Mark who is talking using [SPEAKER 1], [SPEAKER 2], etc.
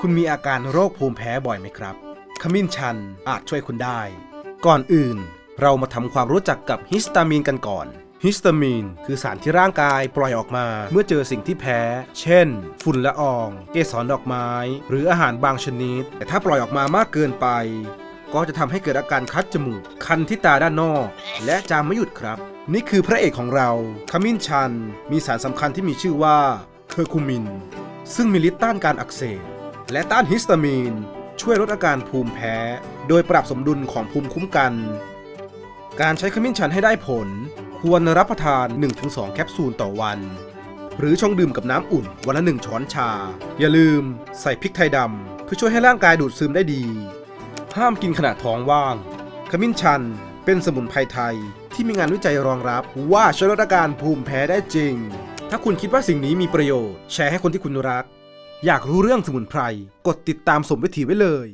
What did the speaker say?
[SPEAKER 1] คุณมีอาการโรคภูมิแพ้บ่อยไหมครับ ขมิ้นชันอาจช่วยคุณได้ ก่อนอื่น เรามาทำความรู้จักกับฮิสตามีนกันก่อน ฮิสตามีนคือสารที่ร่างกายปล่อยออกมา เมื่อเจอสิ่งที่แพ้ เช่น ฝุ่นละออง เกสรดอกไม้ หรืออาหารบางชนิด แต่ถ้าปล่อยออกมามากเกินไป ก็จะทำให้เกิดอาการคัดจมูก คันที่ตาด้านนอก และจามไม่หยุดครับ นี่คือพระเอกของเรา ขมิ้นชัน มีสารสำคัญที่มีชื่อว่าเคอร์คูมิน ซึ่งมีฤทธิ์ต้านการอักเสบและต้านฮิสตามีน ช่วยลดอาการภูมิแพ้ โดยปรับสมดุลของภูมิคุ้มกัน การใช้ขมิ้นชันให้ได้ผล ควรรับประทาน 1-2 แคปซูลต่อวัน หรือชงดื่มกับน้ำอุ่นวันละ 1 ช้อนชา อย่าลืมใส่พริกไทยดำเพื่อช่วยให้ร่างกายดูดซึมได้ดี ห้ามกินขณะท้องว่าง ขมิ้นชันเป็นสมุนไพรไทยที่มีงานวิจัยรองรับว่าช่วยลดอาการภูมิแพ้ได้จริง ถ้าคุณคิดว่าสิ่งนี้มีประโยชน์ แชร์ให้คนที่คุณรัก อยากรู้เรื่องสมุนไพร กดติดตามสมวิถีไว้เลย